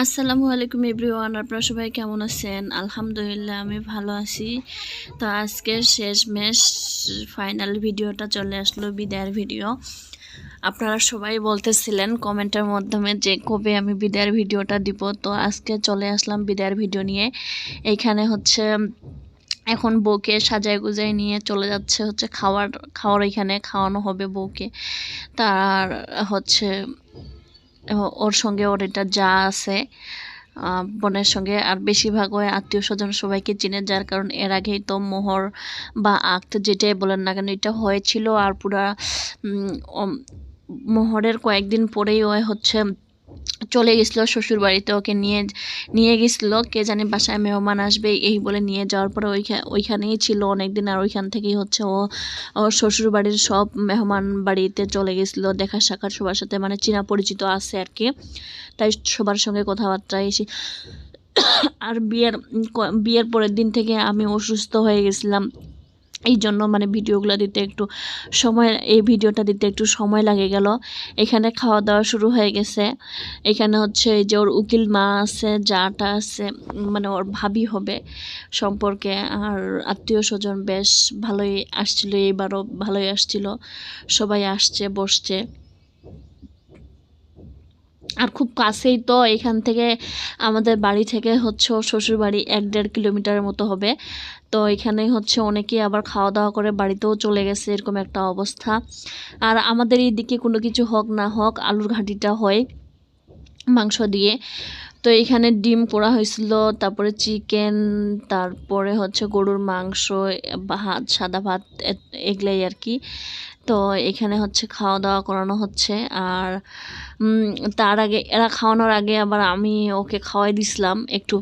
আসসালামু আলাইকুম এভরিওয়ান, আপনারা সবাই কেমন আছেন? আলহামদুলিল্লাহ, আমি ভালো আছি। তো আজকের শেষ মেশ ফাইনাল ভিডিওটা চলে আসলো বিদায়ের ভিডিও। আপনারা সবাই বলতেছিলেন কমেন্টের মাধ্যমে যে কবে আমি বিদায়ের ভিডিওটা দিব। তো আজকে চলে আসলাম বিদায়ের ভিডিও নিয়ে। এইখানে হচ্ছে, এখন বউকে সাজায় গুজায় নিয়ে চলে যাচ্ছে হচ্ছে খাওয়ার খাওয়ার এখানে খাওয়ানো হবে বউকে। তার হচ্ছে ওর সঙ্গে ওর এটা যা আছে বোনের সঙ্গে। আর বেশিরভাগ ওই আত্মীয় স্বজন সবাইকে চিনে, যার কারণ এর আগেই তো মোহর বা আক্ত যেটাই বলেন না কেন, এটা হয়েছিল। আর পুরা মোহরের কয়েকদিন পরেই ওই হচ্ছে চলে গেছিল শ্বশুর বাড়িতে ওকে নিয়ে নিয়ে গেছিল। কে জানি বাসায় মেহমান আসবে, এই বলে নিয়ে যাওয়ার পরে ওইখানে ওইখানেই ছিল অনেকদিন আর ওইখান থেকেই হচ্ছে ও, ওর শ্বশুর বাড়ির সব মেহমান বাড়িতে চলে গেছিল। দেখা সাক্ষাৎ সবার সাথে মানে চেনা পরিচিত আছে আর কি। তাই সবার সঙ্গে কথাবার্তা এসে, আর বিয়ের বিয়ের পরের দিন থেকে আমি অসুস্থ হয়ে গেছিলাম। এই জন্য মানে ভিডিওগুলো দিতে একটু সময়, এই ভিডিওটা দিতে একটু সময় লাগে গেল। এখানে খাওয়া দাওয়া শুরু হয়ে গেছে। এখানে হচ্ছে এই যে ওর উকিল মা আছে যাটা আছে মানে ওর ভাবি হবে সম্পর্কে। আর আত্মীয় স্বজন বেশ ভালোই আসছিল এইবারও ভালোই আসছিল। সবাই আসছে, বসছে। আর খুব কাছেই তো এখান থেকে আমাদের বাড়ি থেকে হচ্ছে শ্বশুর বাড়ি এক দেড় কিলোমিটারের মতো হবে। তো এখানে হচ্ছে অনেকেই আবার খাওয়া দাওয়া করে বাড়িতেও চলে গেছে এরকম একটা অবস্থা। আর আমাদের এই দিকে কোনো কিছু হোক না হোক আলুর ঘাঁটিটা হয় মাংস দিয়ে। তো এখানে ডিম পোড়া হয়েছিল, তারপরে চিকেন, তারপরে হচ্ছে গরুর মাংস, ভাত, সাদা ভাত এগুলাই আর কি। তো এখানে হচ্ছে খাওয়া দাওয়া করানো হচ্ছে। আর তার আগে, এরা খাওয়ানোর আগে আবার আমি ওকে খাওয়াই দিছিলাম একটু।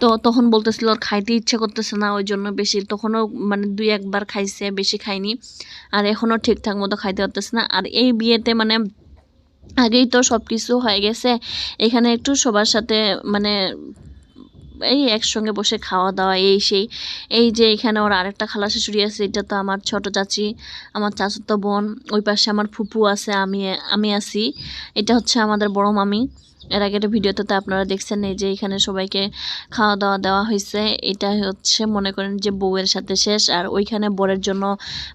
তো তখন বলতেছিল ওর খাইতে ইচ্ছে করতেছে না, ওই জন্য বেশি, তখনও মানে দুই একবার খাইছে, বেশি খাইনি। আর এখনও ঠিকঠাক মতো খাইতে পারতেছে না। আর এই বিয়েতে মানে আগেই তো সব কিছু হয়ে গেছে। এখানে একটু সবার সাথে মানে এই একসঙ্গে বসে খাওয়া দাওয়া, এই সেই। এই যে এখানে ওর আরেকটা খালা শাশুড়ি আছে, এটা তো আমার ছোট চাচি, আমার চাচাতো বোন, ওই পাশে আমার ফুপু আছে, আমি আমি আছি। এটা হচ্ছে আমাদের বড় মামি। এর আগে একটা ভিডিওতে তো আপনারা দেখছেন, এই যে এখানে সবাইকে খাওয়া দাওয়া দেওয়া হয়েছে। এটা হচ্ছে মনে করেন যে বউয়ের সাথে শেষ, আর ওইখানে বরের জন্য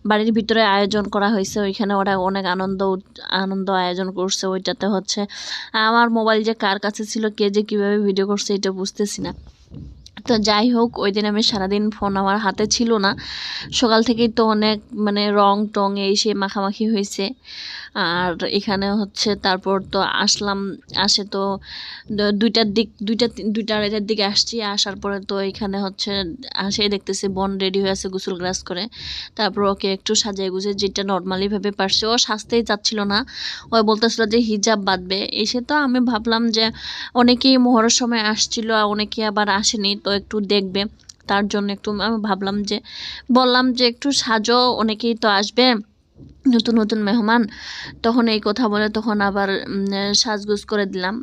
বাড়ির ভিতরে আয়োজন করা হয়েছে। ওইখানে ওরা অনেক আনন্দ আনন্দ আয়োজন করছে। ওইটাতে হচ্ছে, আমার মোবাইল যে কার কাছে ছিল, কে যে কীভাবে ভিডিও করছে, এটা বুঝতেছি না। তো যাই হোক ওই দিন আমি সারাদিন ফোন আমার হাতে ছিল না। সকাল থেকেই তো অনেক মানে রং টং এই সে মাখামাখি হয়েছে। আর এখানে হচ্ছে তারপর তো আসলাম, আসে তো দুইটার দিক, দুইটা দুইটা আড়াইটার দিকে আসছি। আসার পরে তো এখানে হচ্ছে আসে দেখতেছি বোন রেডি হয়ে আছে গোসল গ্লাস করে। তারপর ওকে একটু সাজিয়ে গুজে যেটা নর্মালিভাবে পারছে, ও সাজতেই চাচ্ছিল না। ও বলতেছিল যে হিজাব বাঁধবে। এসে তো আমি ভাবলাম যে অনেকেই মোহরের সময় আসছিল আর অনেকেই আবার আসেনি। তো একটু দেখবে। তার জন্য একটু আমি ভাবলাম যে, বললাম যে একটু সাজো, অনেকেই তো আসবে, নতুন নতুন মেহমান। তখন এই কথা বলে তখন আবার সাজগোজ করে দিলাম।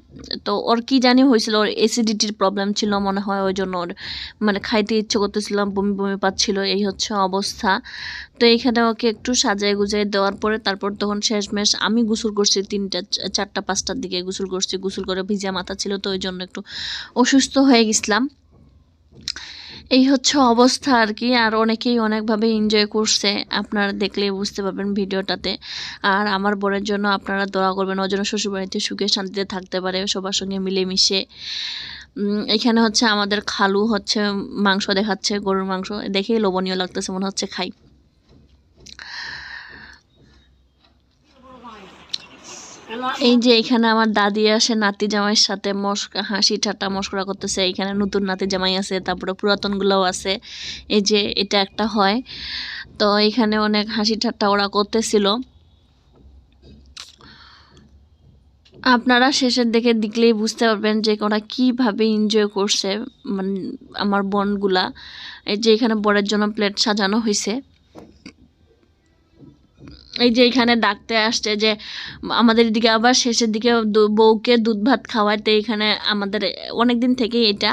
তো ওর কি জানি হয়েছিল, ওর অ্যাসিডিটির প্রবলেম ছিল মনে হয়, ওই জন্য ওর মানে খাইতে ইচ্ছে করতেছিলাম বমি বমি পাচ্ছিল, এই হচ্ছে অবস্থা। তো এইখানে ওকে একটু সাজায় গুজায় দেওয়ার পরে তারপর তখন শেষমেশ আমি গোসল করছি তিনটা, চারটা, পাঁচটার দিকে গোসল করছি, গোসল করে ভিজা মাথা ছিল, তো ওই জন্য একটু অসুস্থ হয়ে গেছিলাম। এই হচ্ছে অবস্থা আর কি আর অনেকেই অনেকভাবে এনজয় করছে। আপনারা দেখলে বুঝতে পারবেন ভিডিওটাতে। আর আমার বোনের জন্য আপনারা দোয়া করবেন ওর জন্য শ্বশুরবাড়িতে সুখে শান্তিতে থাকতে পারে, সবার সঙ্গে মিলেমিশে। এখানে হচ্ছে আমাদের খালু হচ্ছে মাংস দেখাচ্ছে, গরুর মাংস। দেখেই লোভনীয় লাগতেছে, মনে হচ্ছে খাই। এই যে এখানে আমার দাদি আসে, নাতি জামাইয়ের সাথে মস্কা, হাসি ঠাট্টা মস্করা করতেছে। এখানে নতুন নাতি জামাই আছে, তারপরে পুরাতনগুলোও আছে। এই যে এটা একটা হয়। তো এখানে অনেক হাসি ঠাট্টা ওরা করতেছিল। আপনারা শেষের দিকে দেখলেই বুঝতে পারবেন যে ওরা কীভাবে এনজয় করছে মানে আমার বোনগুলা। এই যে এখানে বরের জন্য প্লেট সাজানো হয়েছে এই যে এখানে ডাকতে আসছে যে আমাদের এদিকে আবার শেষের দিকে বউকে দুধ ভাত খাওয়ায় তো এখানে আমাদের অনেক দিন থেকেই এটা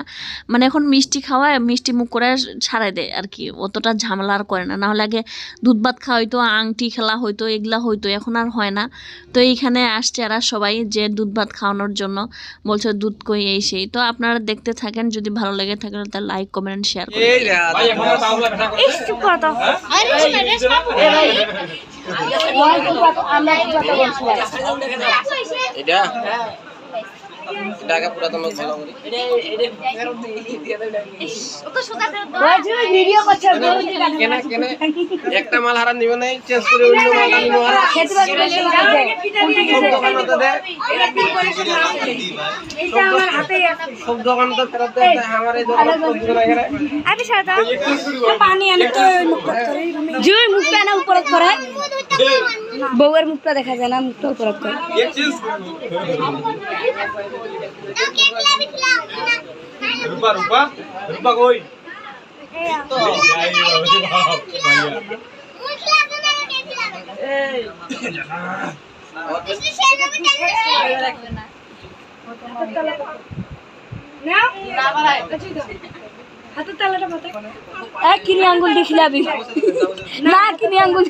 মানে এখন মিষ্টি খাওয়ায় মিষ্টি মুখ করে ছাড়াই দেয় আর কি অতটা ঝামেলা আর করে না নাহলে আগে দুধ ভাত খাওয়া হইতো আংটি খেলা হইতো এগুলা হইতো এখন আর হয় না তো এইখানে আসছে এরা সবাই যে দুধ ভাত খাওয়ানোর জন্য বলছে দুধ কই এই সেই তো আপনারা দেখতে থাকেন যদি ভালো লেগে থাকে তাহলে লাইক কমেন্ট শেয়ার করে এটা? এটাকে পুরাতন একটা মাল হারা নিবে নাই চেঞ্জ করে অন্য মাল নিবে হারা সব আমার এই দোকান পৌঁছে না এখানে। জুই মুখটা না উপরত করে বউয়ের মুখটা দেখা যায় না মুখটা উপরত করে রূপা রূপা রূপা কই এ কিনি আঙ্গুল দিয়ে খিলাবি। না কিনি আঙ্গুল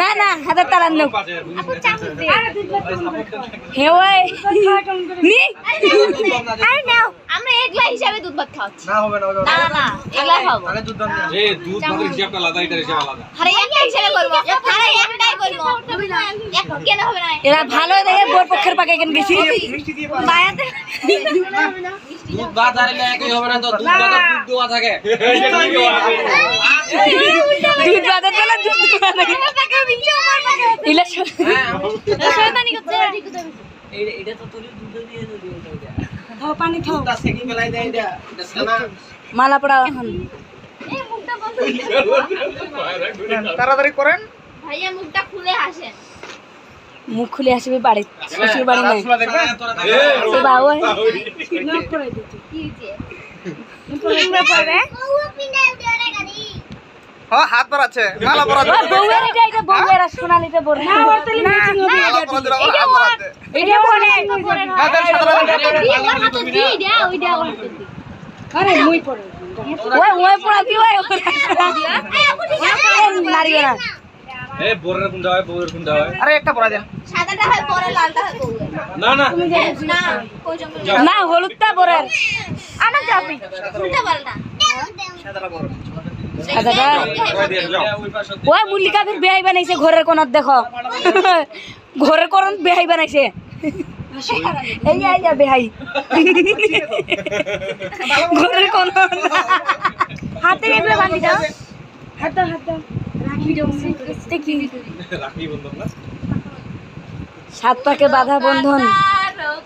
না না হাতের তালার ওই। নি আমরা হিসাবে দুধ ভাত খাওয়াচ্ছি। না হবে না না। না না এগুলা খাব। আরে দুধ দাম এ দুধ ভাতের হিসাবটা আলাদা এটার হিসাব আলাদা। আরে একটা হিসাবে করব। আরে একটাই করব। কেন হবে না? এরা ভালো দেখে বোর পক্ষের পাকে কেন গেছি বায়াতে দুধ ভাত আর এলে একই হবে না তো দুধ ভাত দুধ দেওয়া থাকে। দুধ বাজার পেলে দুধ ইলে হ্যাঁ শয়তানি করছে। পানি খাও দুধটা সেকি ফেলাই দেয় এটা। এটা ছানা মালা পড়া এখন। এই মুখটা বন্ধ তাড়াতাড়ি করেন। ভাইয়া মুখটা খুলে আসেন মুখ খুলে আসবে বাড়ি শ্বশুর বাড়ি নাই। এ সে বাবু কি হয়েছে হাত বাড়াচ্ছে মালা বাড়াচ্ছে বউয়ের এটা এটা বউয়ের আর সোনালিটা না ওর তাহলে মিটিং হবে। এটা বলে আরে মুই পড়ে ওই ওই পড়া কি ওই নারিও না এ বোরের কোনটা হয় বউয়ের কোনটা হয়। আরে একটা পড়া দেন সাদাটা হয় পরে লালটা হয় বউয়ের। না না। না না হলুদটা বড়ের আনা যাবি। সাদাটা দিয়ে ওই মুলিকা ফির বেহাই বানাইছে ঘরের কোণত দেখো। ঘরের কোণ বেহাই বানাইছে। এই আই যা বেহাই ঘরের কোণ হাতে এগুলো বান্ধি দাও। হাত হাত সাত পাকে বাধা বন্ধন।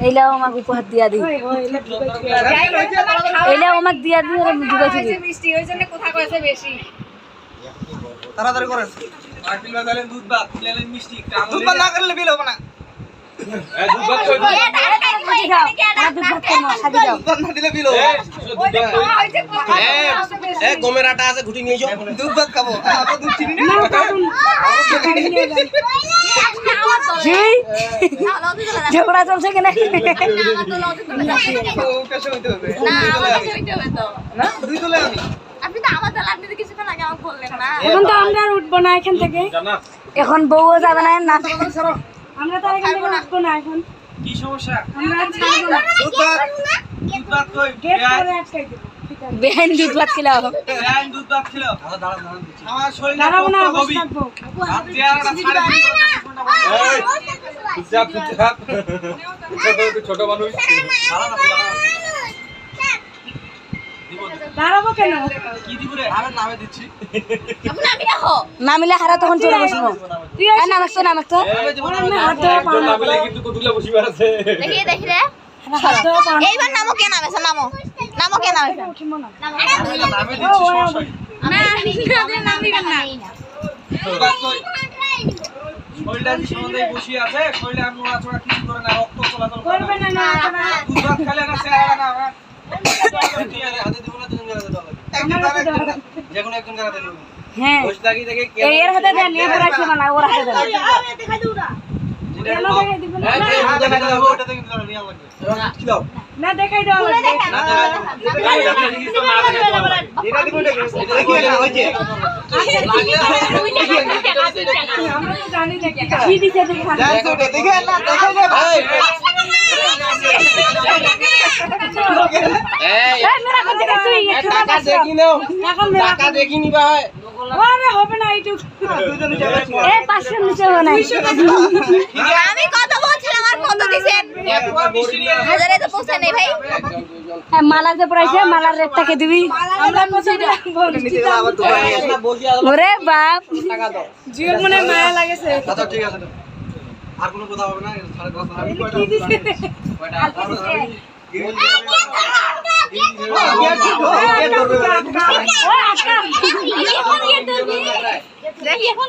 এইলাও আমাকে উপহার দিয়া দি এইলাও আমাকে দিয়া দি আর মিষ্টি ওই জন্য কথা কইছে বেশি। তাড়াতাড়ি করেন। দুধ ভাত লেলে মিষ্টি দুধ ভাত না করলে বিল হবে না। দুধ ভাত কই দুধ এ তাড়াতাড়ি কই দাও কে আর দুধ ভাত কেন? সাজি দাও দুধ ভাত না দিলে বিল হবে দুধ ভাত কই এ গমের আটা আছে ঘুটি নিয়ে যাও দুধ ভাত খাব। দুধ চিনি না? জি না। ঝগড়া চলছে কেন? দুই তোলে আমি। এখন তো আমরা আর উঠবো না এখান থেকে। এখন বউও যাবে না না। আমরা তো এখান থেকে উঠবো না এখন। কি সমস্যা? আমরা ছাড়বো না। কই বেহাইন দুধ ভাত খেলাও বেআইন দুধ ভাত ছিল আমার শরীর দাঁড়াবো না বসে থাকব। আর ছাড়ে এই চুপচাপ চুপচাপ ছোট মানুষ। দাঁড়াবো কেন? কি দিব রে? আরে নামে দিচ্ছি। নামিলে হারা তখন চলে বসবো। এই নামাক তো নামাক তো নামিলে কিন্তু কতগুলা বসিবার আছে। দেখি দেখি রে। এইবার নামো কে নামেছে নামো নামো কে নামেছে নামো নামে দিচ্ছি সমস্যা কি? না নামিবেন না দুধ ভাত কই? শরীরটা যে সমাধাই বসিয়ে আছে শরীরে আর নড়াচড়া কিছু করে না রক্ত চলাচল করে না দুধ ভাত খেলে না চেহারা না আমার হাতে দিব না দুজন গাড়াতে দেওয়া লাগবে যে কোনো একজন হ্যাঁ এর হাতে দেন এর হাতে দেন ওর হাতে দেন না দেখাই দাও দেখেন আমরা তো জানি না কি দিছে দেখি দেখো দেখে না ভাই টাকা দেখি নিবা হয় আরে হবে না এই নিচে হবে না। আমি কত বলছিলাম আর কত দিছেন হাজারে তো নেই ভাই। হ্যাঁ, মালা যে পড়াইছে মালার রেট টাকে দিবি? ওরে বাপ। জিওর মনে মায়া লাগেছে। আচ্ছা ঠিক আছে। আর কোনো কথা হবে না সাড়ে দশ আমি কয়টা কয়টা দেখি এখন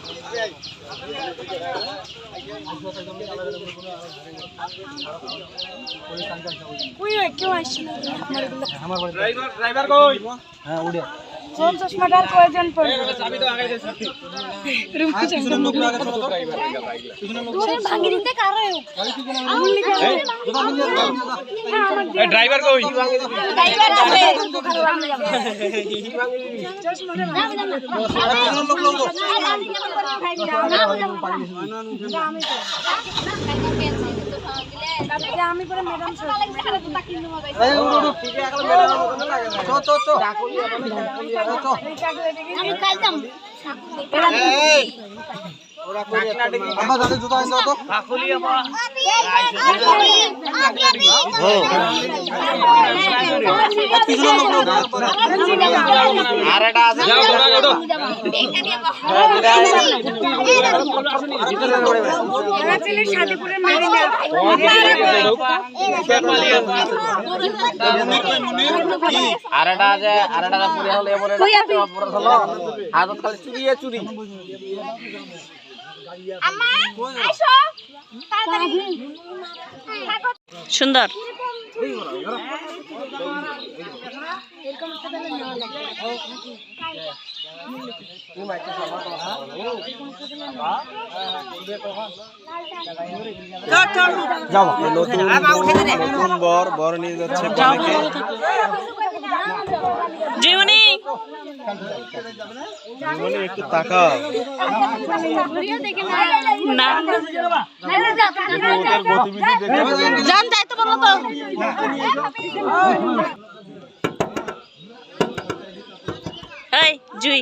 হ্যাঁ দিছে ড্রাইভার ড্রাইভার কই? হ্যাঁ উড়ে। কোন চশমাটার প্রয়োজন পড়বে চাবি তো আগে গেছে আর পিছনে লোক আগে চলো তো পিছনে লোক ভাঙি দিতে কারও ড্রাইভার কই ড্রাইভার আমি পরে ম্যাডাম আমি কালতাম আব্বা আর এটা আছে আর এটা আছে পুরে হলে এবারে হলো। হাতত খালি চুরি চুরি। সুন্দর। নতুন বর বর নিয়ে যাচ্ছে জীবনী জীবনে একটু তাকাও। না। জান যাই তো বলো তো এই জুই।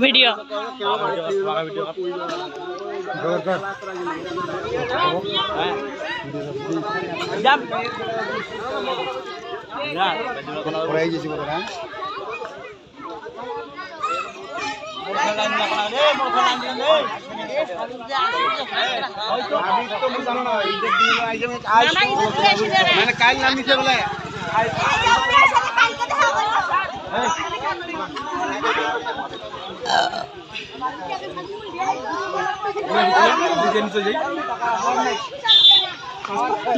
ভিডিও মানে কাল নাম নিছে বলে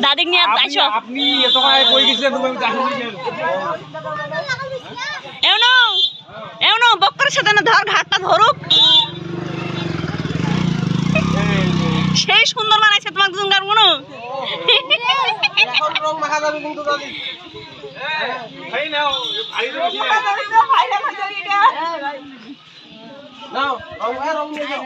দাদিক নিয়ে আইসো আপনি এত আগে কই গেছিলেন? তুমি জানি না। এমনো এমনো বক্করের সাথে না ধর ঘাটটা ধরুক। সেই সুন্দর বানাইছে তোমাকে দুজন গার মনো রং মাখা যাবে কিন্তু দাদি। ভাই নাও ভাই নাও রং রং নিয়ে যাও